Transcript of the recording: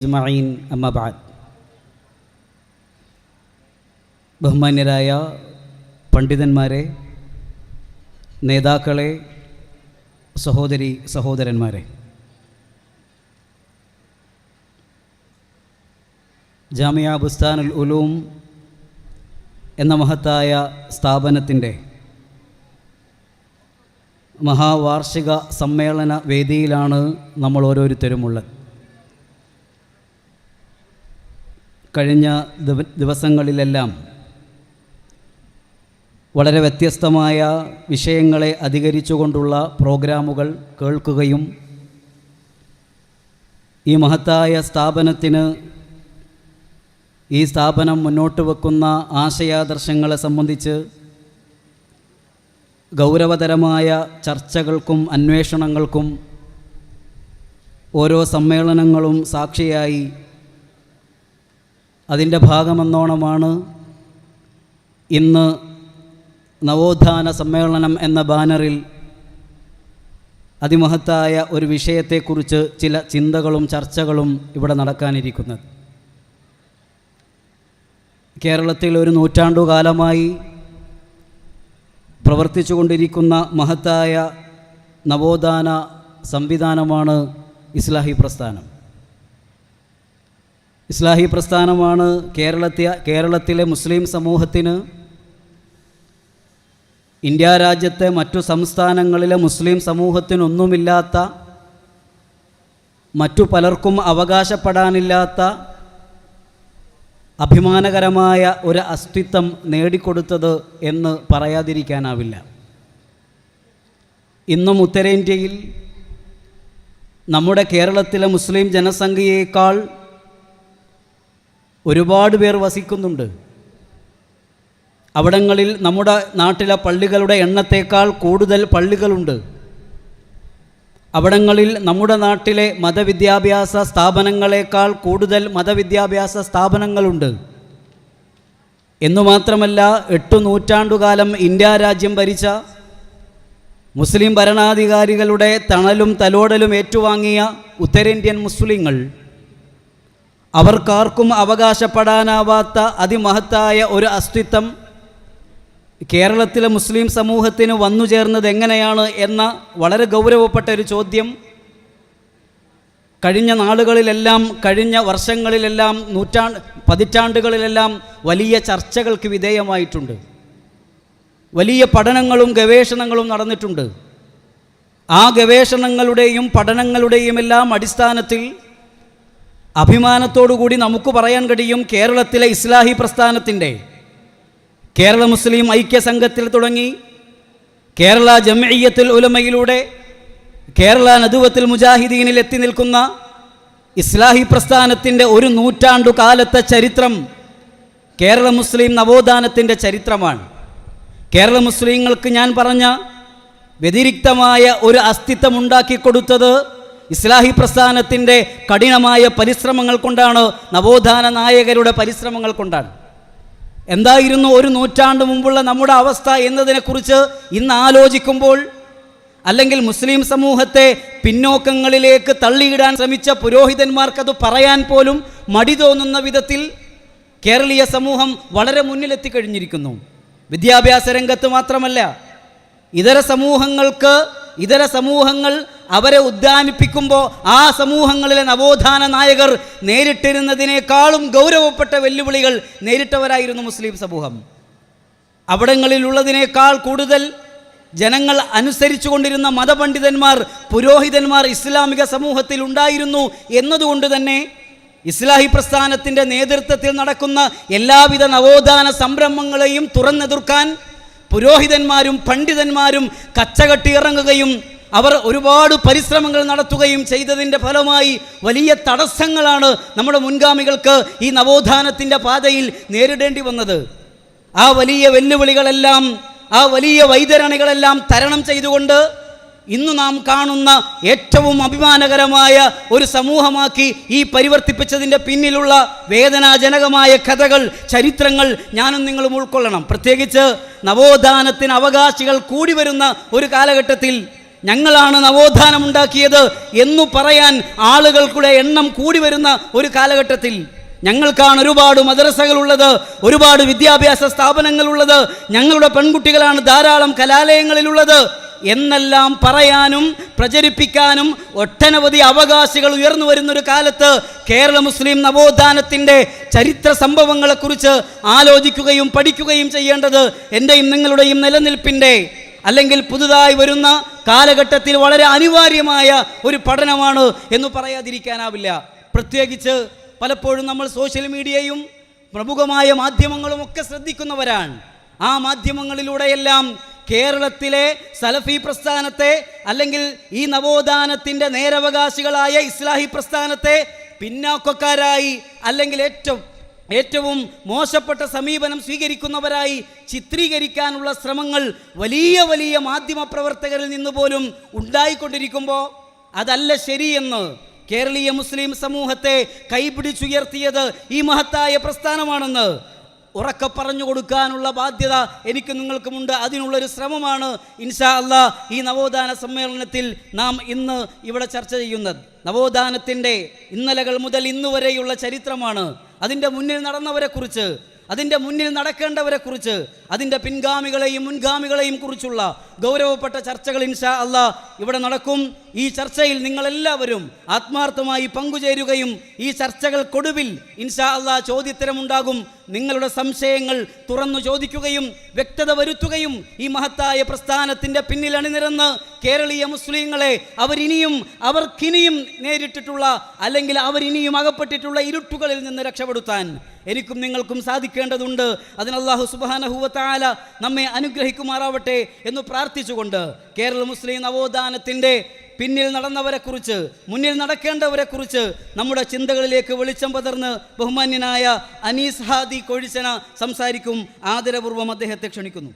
അജ്മഈൻ അമ്മബാദ് ബഹുമാന്യരായ പണ്ഡിതന്മാരെ നേതാക്കളെ സഹോദരി സഹോദരന്മാരെ. ജാമിയ ബുസ്താനുൽ ഉലൂം എന്ന മഹത്തായ സ്ഥാപനത്തിന്റെ മഹാവാർഷിക സമ്മേളന വേദിയിലാണ് നമ്മൾ ഓരോരുത്തരുമുള്ളത്. കഴിഞ്ഞ ദിവ- ദിവസങ്ങളിലെല്ലാം വളരെ വ്യത്യസ്തമായ വിഷയങ്ങളെ അധികരിച്ചുകൊണ്ടുള്ള പ്രോഗ്രാമുകൾ കേൾക്കുകയും ഈ മഹത്തായ സ്ഥാപനത്തിന് ഈ സ്ഥാപനം മുന്നോട്ട് വെക്കുന്ന ആശയാദർശങ്ങളെ സംബന്ധിച്ച് ഗൗരവതരമായ ചർച്ചകൾക്കും അന്വേഷണങ്ങൾക്കും ഓരോ സമ്മേളനങ്ങളും സാക്ഷിയായി അതിന്റെ ഭാഗമെന്നോണമാണ് ഇന്ന് നവോത്ഥാന സമ്മേളനം എന്ന ബാനറിൽ അതിമഹത്തായ ഒരു വിഷയത്തെക്കുറിച്ച് ചില ചിന്തകളും ചർച്ചകളും ഇവിടെ നടക്കാനിരിക്കുന്നത്. കേരളത്തിൽ ഒരു നൂറ്റാണ്ടുകാലമായി പ്രവർത്തിച്ചു കൊണ്ടിരിക്കുന്ന മഹത്തായ നവോത്ഥാന സംവിധാനമാണ് ഇസ്ലാഹി പ്രസ്ഥാനം. ഇസ്ലാഹി പ്രസ്ഥാനമാണ് കേരളത്തെ കേരളത്തിലെ മുസ്ലിം സമൂഹത്തിന്. ഇന്ത്യ രാജ്യത്തെ മറ്റു സംസ്ഥാനങ്ങളിലെ മുസ്ലിം സമൂഹത്തിനൊന്നുമില്ലാത്ത മറ്റു പലർക്കും അവകാശപ്പെടാനില്ലാത്ത അഭിമാനകരമായ ഒരു അസ്തിത്വം നേടിക്കൊടുത്തത് എന്ന് പറയാതിരിക്കാനാവില്ല. ഇന്നും ഉത്തരേന്ത്യയിൽ നമ്മുടെ കേരളത്തിലെ മുസ്ലിം ജനസംഖ്യയേക്കാൾ ഒരുപാട് പേർ വസിക്കുന്നുണ്ട്. അവിടങ്ങളിൽ നമ്മുടെ നാട്ടിലെ പള്ളികളുടെ എണ്ണത്തേക്കാൾ കൂടുതൽ പള്ളികളുണ്ട്. അവിടങ്ങളിൽ നമ്മുടെ നാട്ടിലെ മതവിദ്യാഭ്യാസ സ്ഥാപനങ്ങളെക്കാൾ കൂടുതൽ മതവിദ്യാഭ്യാസ സ്ഥാപനങ്ങളുണ്ട്. എന്നു മാത്രമല്ല എട്ടു നൂറ്റാണ്ടുകാലം ഇന്ത്യ രാജ്യം ഭരിച്ച മുസ്ലിം ഭരണാധികാരികളുടെ തണലും തലോടലും ഏറ്റുവാങ്ങിയ ഉത്തരേന്ത്യൻ മുസ്ലിങ്ങൾ അവർക്കാർക്കും അവകാശപ്പെടാനാവാത്ത അതിമഹത്തായ ഒരു അസ്തിത്വം കേരളത്തിലെ മുസ്ലിം സമൂഹത്തിന് വന്നു ചേർന്നത് എങ്ങനെയാണ് എന്ന വളരെ ഗൗരവപ്പെട്ട ഒരു ചോദ്യം. കഴിഞ്ഞ നാളുകളിലെല്ലാം കഴിഞ്ഞ വർഷങ്ങളിലെല്ലാം നൂറ്റാ പതിറ്റാണ്ടുകളിലെല്ലാം വലിയ ചർച്ചകൾക്ക് വിധേയമായിട്ടുണ്ട്. വലിയ പഠനങ്ങളും ഗവേഷണങ്ങളും നടന്നിട്ടുണ്ട്. ആ ഗവേഷണങ്ങളുടെയും പഠനങ്ങളുടെയും എല്ലാം അടിസ്ഥാനത്തിൽ അഭിമാനത്തോടുകൂടി നമുക്ക് പറയാൻ കഴിയും കേരളത്തിലെ ഇസ്ലാഹി പ്രസ്ഥാനത്തിന്റെ. കേരള മുസ്ലിം ഐക്യ സംഘത്തിൽ തുടങ്ങി കേരള ജമയ്യത്തിൽ ഉലമയിലൂടെ കേരള നദുവത്തിൽ മുജാഹിദീനിൽ എത്തി നിൽക്കുന്ന ഇസ്ലാഹി പ്രസ്ഥാനത്തിന്റെ ഒരു നൂറ്റാണ്ടു കാലത്തെ ചരിത്രം കേരള മുസ്ലിം നവോത്ഥാനത്തിന്റെ ചരിത്രമാണ്. കേരള മുസ്ലിങ്ങൾക്ക് ഞാൻ പറഞ്ഞ വ്യതിരിക്തമായ ഒരു അസ്തിത്വം ഉണ്ടാക്കി കൊടുത്തത് ഇസ്ലാഹി പ്രസ്ഥാനത്തിന്റെ കഠിനമായ പരിശ്രമങ്ങൾ കൊണ്ടാണ് നവോത്ഥാന നായകരുടെ പരിശ്രമങ്ങൾ കൊണ്ടാണ്. എന്തായിരുന്നു ഒരു നൂറ്റാണ്ട് മുമ്പുള്ള നമ്മുടെ അവസ്ഥ എന്നതിനെക്കുറിച്ച് ഇന്ന് ആലോചിക്കുമ്പോൾ അല്ലെങ്കിൽ മുസ്ലിം സമൂഹത്തെ പിന്നോക്കങ്ങളിലേക്ക് തള്ളിയിടാൻ ശ്രമിച്ച പുരോഹിതന്മാർക്കത് പറയാൻ പോലും മടി തോന്നുന്ന വിധത്തിൽ കേരളീയ സമൂഹം വളരെ മുന്നിലെത്തിക്കഴിഞ്ഞിരിക്കുന്നു വിദ്യാഭ്യാസ രംഗത്ത് മാത്രമല്ല ഇതര സമൂഹങ്ങൾക്ക് ഇതര സമൂഹങ്ങൾ അവരെ ഉദ്യാനിപ്പിക്കുമ്പോൾ ആ സമൂഹങ്ങളിലെ നവോത്ഥാന നായകർ നേരിട്ടിരുന്നതിനേക്കാളും ഗൗരവപ്പെട്ട വെല്ലുവിളികൾ നേരിട്ടവരായിരുന്നു മുസ്ലിം സമൂഹം. അവിടങ്ങളിലുള്ളതിനേക്കാൾ കൂടുതൽ ജനങ്ങൾ അനുസരിച്ചു കൊണ്ടിരുന്ന മതപണ്ഡിതന്മാർ പുരോഹിതന്മാർ ഇസ്ലാമിക സമൂഹത്തിൽ ഉണ്ടായിരുന്നു എന്നതുകൊണ്ട് തന്നെ ഇസ്ലാഹി പ്രസ്ഥാനത്തിന്റെ നേതൃത്വത്തിൽ നടക്കുന്ന എല്ലാവിധ നവോത്ഥാന സംരംഭങ്ങളെയും തുറന്നെതിർക്കാൻ പുരോഹിതന്മാരും പണ്ഡിതന്മാരും കച്ചകെട്ടി ഇറങ്ങുകയും അവർ ഒരുപാട് പരിശ്രമങ്ങൾ നടത്തുകയും ചെയ്തതിന്റെ ഫലമായി വലിയ തടസ്സങ്ങളാണ് നമ്മുടെ മുൻഗാമികൾക്ക് ഈ നവോത്ഥാനത്തിന്റെ പാതയിൽ നേരിടേണ്ടി വന്നത്. ആ വലിയ വെല്ലുവിളികളെല്ലാം ആ വലിയ വൈതരണികളെല്ലാം തരണം ചെയ്തുകൊണ്ട് ഇന്ന് നാം കാണുന്ന ഏറ്റവും അഭിമാനകരമായ ഒരു സമൂഹമാക്കി ഈ പരിവർത്തിപ്പിച്ചതിന്റെ പിന്നിലുള്ള വേദനാജനകമായ കഥകൾ ചരിത്രങ്ങൾ ഞാനും നിങ്ങളും ഉൾക്കൊള്ളണം. പ്രത്യേകിച്ച് നവോത്ഥാനത്തിന് അവകാശികൾ കൂടി വരുന്ന ഒരു കാലഘട്ടത്തിൽ ഞങ്ങളാണ് നവോത്ഥാനം ഉണ്ടാക്കിയത് എന്നു പറയാൻ ആളുകൾക്കുടെ എണ്ണം കൂടി വരുന്ന ഒരു കാലഘട്ടത്തിൽ ഞങ്ങൾക്കാണ് ഒരുപാട് മദ്രസകളുള്ളത് ഒരുപാട് വിദ്യാഭ്യാസ സ്ഥാപനങ്ങളുള്ളത് ഞങ്ങളുടെ പെൺകുട്ടികളാണ് ധാരാളം കലാലയങ്ങളിലുള്ളത്. എന്നെല്ലാം പറയാനും പ്രചരിപ്പിക്കാനും ഒട്ടനവധി അവകാശികൾ ഉയർന്നു വരുന്നൊരു കാലത്ത് കേരള മുസ്ലിം നവോത്ഥാനത്തിന്റെ ചരിത്ര സംഭവങ്ങളെക്കുറിച്ച് ആലോചിക്കുകയും പഠിക്കുകയും ചെയ്യേണ്ടത് എന്റെയും നിങ്ങളുടെയും നിലനിൽപ്പിന്റെ അല്ലെങ്കിൽ പുതുതായി വരുന്ന കാലഘട്ടത്തിൽ വളരെ അനിവാര്യമായ ഒരു പഠനമാണ് എന്ന് പറയാതിരിക്കാനാവില്ല. പ്രത്യേകിച്ച് പലപ്പോഴും നമ്മൾ സോഷ്യൽ മീഡിയയും പ്രമുഖമായ മാധ്യമങ്ങളും ഒക്കെ ശ്രദ്ധിക്കുന്നവരാണ്. ആ മാധ്യമങ്ങളിലൂടെയെല്ലാം കേരളത്തിലെ സലഫി പ്രസ്ഥാനത്തെ അല്ലെങ്കിൽ ഈ നവോത്ഥാനത്തിന്റെ നേരവകാശികളായ ഇസ്ലാഹി പ്രസ്ഥാനത്തെ പിന്നാക്കക്കാരായി അല്ലെങ്കിൽ ഏറ്റവും ഏറ്റവും മോശപ്പെട്ട സമീപനം സ്വീകരിക്കുന്നവരായി ചിത്രീകരിക്കാനുള്ള ശ്രമങ്ങൾ വലിയ വലിയ മാധ്യമ പ്രവർത്തകരിൽ നിന്ന് പോലും ഉണ്ടായിക്കൊണ്ടിരിക്കുമ്പോൾ അതല്ല ശരിയെന്ന് കേരളീയ മുസ്ലിം സമൂഹത്തെ കൈപിടിച്ചുയർത്തിയത് ഈ മഹത്തായ പ്രസ്ഥാനമാണെന്ന് ഉറക്കെ പറഞ്ഞു കൊടുക്കാനുള്ള ബാധ്യത എനിക്ക് നിങ്ങൾക്കുമുണ്ട്. അതിനുള്ളൊരു ശ്രമമാണ് ഇൻഷാ അല്ലാ ഈ നവോത്ഥാന സമ്മേളനത്തിൽ നാം ഇന്ന് ഇവിടെ ചർച്ച ചെയ്യുന്നത്. നവോത്ഥാനത്തിന്റെ ഇന്നലകൾ മുതൽ ഇന്നുവരെയുള്ള ചരിത്രമാണ് അതിന്റെ മുന്നിൽ നടന്നവരെക്കുറിച്ച് അതിന്റെ മുന്നിൽ നടക്കേണ്ടവരെക്കുറിച്ച് അതിന്റെ പിൻഗാമികളെയും മുൻഗാമികളെയും കുറിച്ചുള്ള ഗൗരവപ്പെട്ട ചർച്ചകൾ ഇൻഷാ അല്ല ഇവിടെ നടക്കും. ഈ ചർച്ചയിൽ നിങ്ങളെല്ലാവരും ആത്മാർത്ഥമായി പങ്കുചേരുകയും ഈ ചർച്ചകൾക്കൊടുവിൽ ഇൻഷാ അല്ല ചോദ്യത്തരമുണ്ടാകും. നിങ്ങളുടെ സംശയങ്ങൾ തുറന്നു ചോദിക്കുകയും വ്യക്തത വരുത്തുകയും ഈ മഹത്തായ പ്രസ്ഥാനത്തിന്റെ പിന്നിൽ അണിനിരന്ന് കേരളീയ മുസ്ലിങ്ങളെ അവരിനിയും അവർക്കിനിയും നേരിട്ടിട്ടുള്ള അല്ലെങ്കിൽ അവരിനിയും അകപ്പെട്ടിട്ടുള്ള ഇരുട്ടുകളിൽ നിന്ന് രക്ഷപ്പെടുത്താൻ എനിക്കും നിങ്ങൾക്കും സാധിക്കേണ്ടതുണ്ട്. അതിന് അള്ളാഹു സുബാനഹുവത്താല നമ്മെ അനുഗ്രഹിക്കുമാറാവട്ടെ എന്ന് പ്രാർത്ഥിച്ചുകൊണ്ട് കേരള മുസ്ലിം നവോത്ഥാനത്തിന്റെ പിന്നിൽ നടന്നവരെക്കുറിച്ച് മുന്നിൽ നടക്കേണ്ടവരെക്കുറിച്ച് നമ്മുടെ ചിന്തകളിലേക്ക് വെളിച്ചം പകർന്ന് ബഹുമാന്യനായ അനീസ് ഹാദി കൊഴിച്ചന സംസാരിക്കും. ആദരപൂർവം അദ്ദേഹത്തെ ക്ഷണിക്കുന്നു.